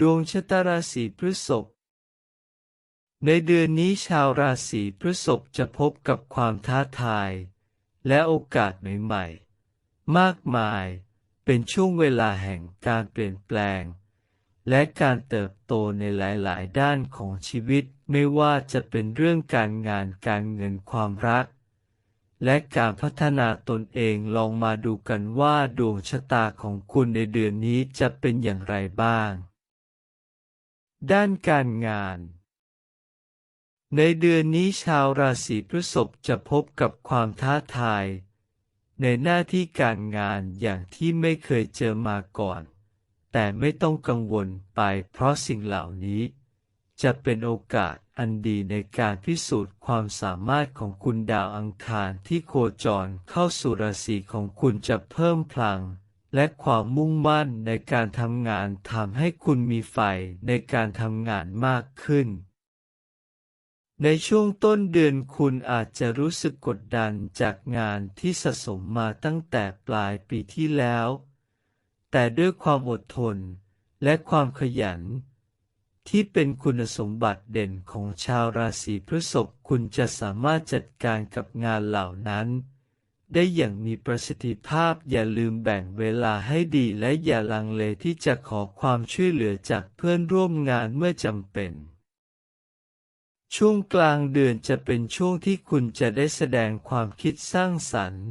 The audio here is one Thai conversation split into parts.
ดวงชะตาราศีพฤษภ ในเดือนนี้ชาวราศีพฤษภจะพบกับความท้าทาย และโอกาสใหม่ๆ มากมาย เป็นช่วงเวลาแห่งการเปลี่ยนแปลง และการเติบโตในหลายๆ ด้านของชีวิต ไม่ว่าจะเป็นเรื่องการงานการเงินความรัก และการพัฒนาตนเองลองมาดูกันว่าดวงชะตาของคุณในเดือนนี้จะเป็นอย่างไรบ้าง ด้านการงาน ในเดือนนี้ชาวราศีพฤษภจะพบกับความท้าทาย ในหน้าที่การงานอย่างที่ไม่เคยเจอมาก่อน แต่ไม่ต้องกังวลไปเพราะสิ่งเหล่านี้ จะเป็นโอกาสอันดีในการพิสูจน์ความสามารถของคุณดาวอังคารที่โคจรเข้าสู่ราศีของคุณจะเพิ่มพลัง และความมุ่งมั่นในการทำงานทำให้คุณมีไฟในการทำงานมากขึ้น ในช่วงต้นเดือนคุณอาจจะรู้สึกกดดันจากงานที่สะสมมาตั้งแต่ปลายปีที่แล้ว แต่ด้วยความอดทนและความขยัน ที่เป็นคุณสมบัติเด่นของชาวราศีพฤษภคุณจะสามารถจัดการกับงานเหล่านั้น ได้อย่างมีประสิทธิภาพ อย่าลืมแบ่งเวลาให้ดีและอย่าลังเลที่จะขอความช่วยเหลือจากเพื่อนร่วมงานเมื่อจำเป็น ช่วงกลางเดือนจะเป็นช่วงที่คุณจะได้แสดงความคิดสร้างสรรค์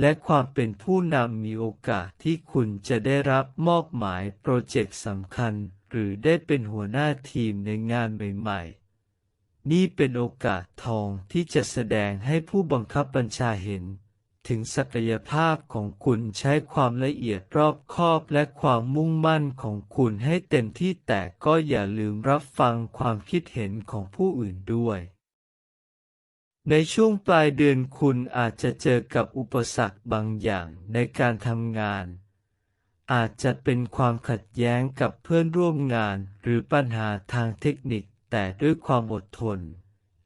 และความเป็นผู้นำมีโอกาสที่คุณจะได้รับมอบหมายโปรเจกต์สำคัญ หรือได้เป็นหัวหน้าทีมในงานใหม่ๆนี่เป็นโอกาสทองที่จะแสดงให้ผู้บังคับบัญชาเห็น ถึงศักยภาพของคุณใช้ความละเอียดรอบคอบและความมุ่งมั่นของคุณให้เต็มที่แต่ก็อย่าลืมรับฟังความคิดเห็นของผู้อื่นด้วยในช่วงปลายเดือนคุณอาจจะเจอกับอุปสรรคบางอย่างในการทำงาน อาจจะเป็นความขัดแย้งกับเพื่อนร่วมงานหรือปัญหาทางเทคนิคแต่ด้วยความอดทน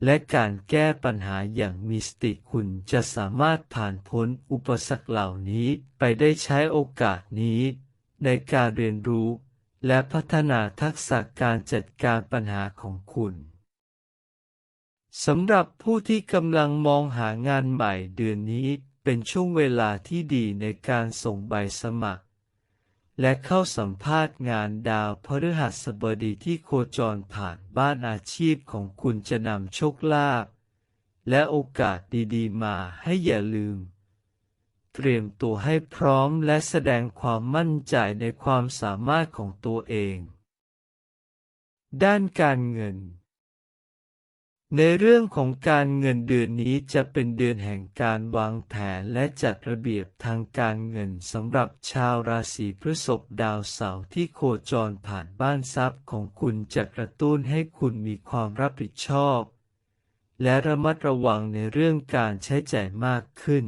และการแก้ปัญหาอย่างมีสติคุณจะสามารถผ่านพ้นอุปสรรคเหล่านี้ไปได้ใช้โอกาสนี้ ในการเรียนรู้ และพัฒนาทักษะการจัดการปัญหาของคุณสำหรับผู้ที่กำลังมองหางานใหม่เดือนนี้เป็นช่วงเวลาที่ดีในการส่งใบสมัคร และเข้าสัมภาษณ์งานดาวพฤหัสบดีที่โคจรผ่านบ้านอาชีพของคุณจะนำโชคลาภและโอกาสดีๆ มาให้อย่าลืม เตรียมตัวให้พร้อมและแสดงความมั่นใจในความสามารถของตัวเอง ด้านการเงิน ในเรื่องของการเงินเดือนนี้จะเป็นเดือนแห่งการวางแผนและจัดระเบียบทางการเงินสำหรับชาวราศีพฤษภดาวเสาร์ที่โคจรผ่านบ้านทรัพย์ของคุณจะกระตุ้นให้คุณมีความรับผิดชอบ และระมัดระวังในเรื่องการใช้จ่ายมากขึ้น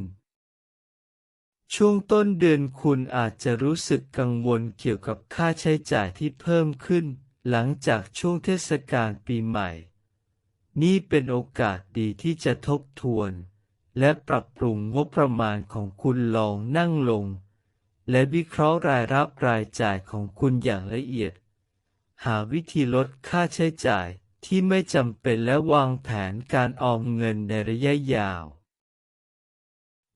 ช่วงต้นเดือนคุณอาจจะรู้สึกกังวลเกี่ยวกับค่าใช้จ่ายที่เพิ่มขึ้น หลังจากช่วงเทศกาลปีใหม่ นี่เป็นโอกาสดีที่จะทบทวน และปรับปรุงงบประมาณของคุณลองนั่งลง และวิเคราะห์รายรับรายจ่ายของคุณอย่างละเอียด หาวิธีลดค่าใช้จ่ายที่ไม่จำเป็นและวางแผนการออมเงินในระยะยาว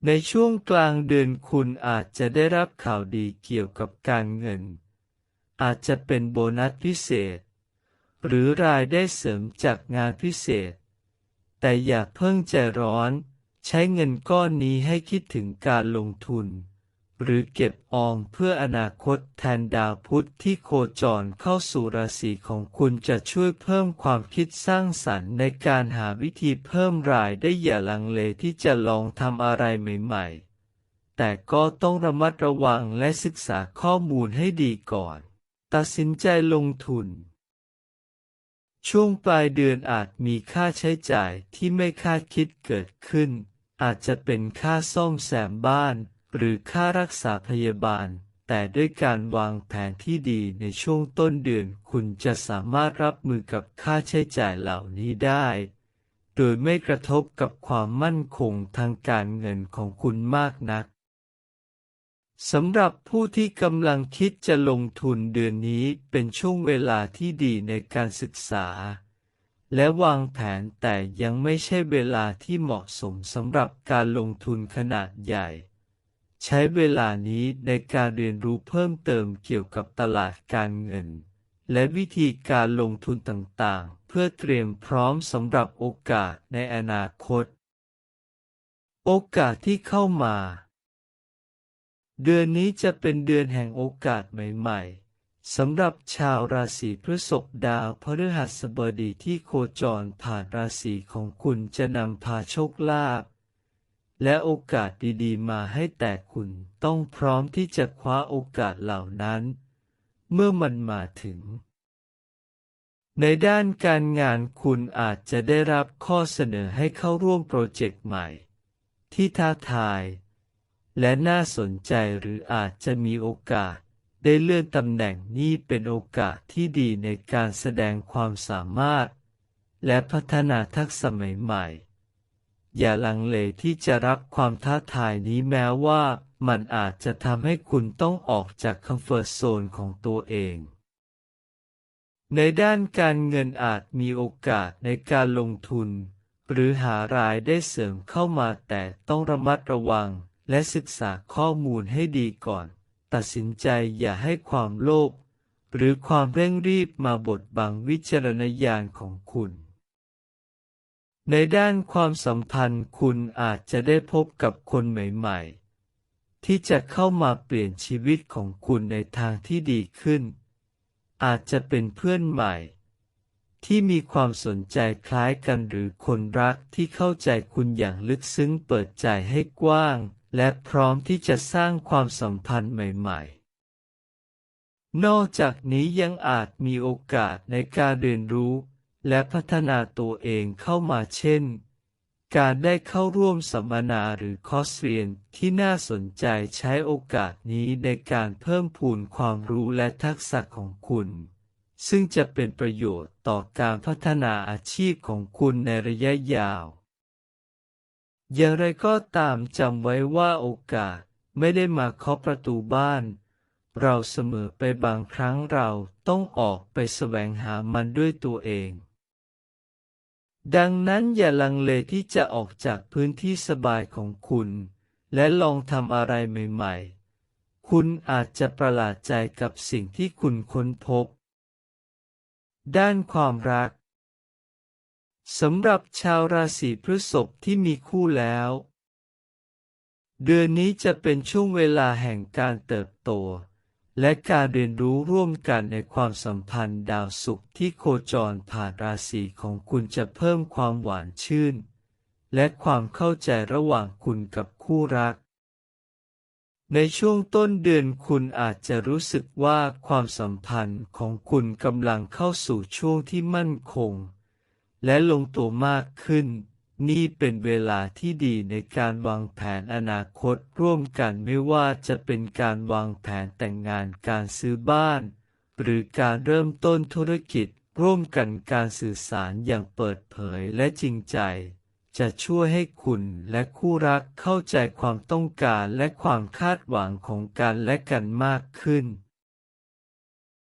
ในช่วงกลางเดือนคุณอาจจะได้รับข่าวดีเกี่ยวกับการเงิน อาจจะเป็นโบนัสพิเศษ หรือรายได้เสริมจากงานพิเศษ แต่อย่าเพิ่งใจร้อน ใช้เงินก้อนนี้ให้คิดถึงการลงทุน หรือเก็บออมเพื่ออนาคตแทนดาวพุธที่โคจรเข้าสู่ราศีของคุณจะช่วยเพิ่มความคิดสร้างสรรค์ในการหาวิธีเพิ่มรายได้อย่าลังเลที่จะลองทำอะไรใหม่ๆ แต่ก็ต้องระมัดระวังและศึกษาข้อมูลให้ดีก่อน ตัดสินใจลงทุน ช่วงปลายเดือนอาจมีค่าใช้จ่ายที่ไม่คาดคิดเกิดขึ้น อาจจะเป็นค่าซ่อมแซมบ้าน หรือค่ารักษาพยาบาล แต่ด้วยการวางแผนที่ดีในช่วงต้นเดือนคุณจะสามารถรับมือกับค่าใช้จ่ายเหล่านี้ได้ โดยไม่กระทบกับความมั่นคงทางการเงินของคุณมากนัก สำหรับผู้ที่กำลังคิดจะลงทุนเดือนนี้เป็นช่วงเวลาที่ดีในการศึกษา และวางแผนแต่ยังไม่ใช่เวลาที่เหมาะสมสำหรับการลงทุนขนาดใหญ่ ใช้เวลานี้ในการเรียนรู้เพิ่มเติมเกี่ยวกับตลาดการเงิน และวิธีการลงทุนต่างๆ เพื่อเตรียมพร้อมสำหรับโอกาสในอนาคต โอกาสที่เข้ามา เดือนนี้จะเป็นเดือนแห่งโอกาสใหม่ๆสำหรับชาวราศีพฤษภดาวพฤหัสบดีที่โคจรผ่านราศีของคุณจะนำพาโชคลาภและโอกาสดีๆ มาให้แต่คุณต้องพร้อมที่จะคว้าโอกาสเหล่านั้น เมื่อมันมาถึง ในด้านการงานคุณอาจจะได้รับข้อเสนอให้เข้าร่วมโปรเจกต์ใหม่ ที่ท้าทาย และน่าสนใจหรืออาจจะมีโอกาส ได้เลื่อนตำแหน่งนี้เป็นโอกาสที่ดีในการแสดงความสามารถ และพัฒนาทักษะใหม่ๆ อย่าลังเลที่จะรับความท้าทายนี้แม้ว่า มันอาจจะทำให้คุณต้องออกจากคอมฟอร์ทโซนของตัวเองในด้านการเงินอาจมีโอกาสในการลงทุน หรือหารายได้เสริมเข้ามาแต่ต้องระมัดระวัง และศึกษาข้อมูลให้ดีก่อน ตัดสินใจอย่าให้ความโลภหรือความเร่งรีบมาบดบังวิจารณญาณของคุณ ในด้านความสัมพันธ์คุณอาจจะได้พบกับคนใหม่ๆ ที่จะเข้ามาเปลี่ยนชีวิตของคุณในทางที่ดีขึ้น อาจจะเป็นเพื่อนใหม่ ที่มีความสนใจคล้ายกันหรือคนรักที่เข้าใจคุณอย่างลึกซึ้งเปิดใจให้กว้าง และพร้อมที่จะสร้างความสัมพันธ์ใหม่ๆ นอกจากนี้ยังอาจมีโอกาสในการเรียนรู้ และพัฒนาตัวเองเข้ามาเช่น การได้เข้าร่วมสัมมนาหรือคอร์สเรียนที่น่าสนใจใช้โอกาสนี้ในการเพิ่มพูนความรู้และทักษะของคุณ ซึ่งจะเป็นประโยชน์ต่อการพัฒนาอาชีพของคุณในระยะยาว อย่างไรก็ตามจำไว้ว่าโอกาสไม่ได้มาเคาะประตูบ้าน เราเสมอไปบางครั้งเราต้องออกไปแสวงหามันด้วยตัวเอง ดังนั้นอย่าลังเลที่จะออกจากพื้นที่สบายของคุณ และลองทำอะไรใหม่ๆ คุณอาจจะประหลาดใจกับสิ่งที่คุณค้นพบ ด้านความรัก สำหรับชาวราศีพฤษภที่มีคู่แล้ว เดือนนี้จะเป็นช่วงเวลาแห่งการเติบโต และการเรียนรู้ร่วมกันในความสัมพันธ์ดาวศุกร์ที่โคจรผ่านราศีของคุณจะเพิ่มความหวานชื่น และความเข้าใจระหว่างคุณกับคู่รัก ในช่วงต้นเดือนคุณอาจจะรู้สึกว่าความสัมพันธ์ของคุณกำลังเข้าสู่ช่วงที่มั่นคง และลงตัวมากขึ้น นี่เป็นเวลาที่ดีในการวางแผนอนาคตร่วมกันไม่ว่าจะเป็นการวางแผนแต่งงานการซื้อบ้าน หรือการเริ่มต้นธุรกิจร่วมกันการสื่อสารอย่างเปิดเผยและจริงใจ จะช่วยให้คุณและคู่รักเข้าใจความต้องการและความคาดหวังของกันและกันมากขึ้น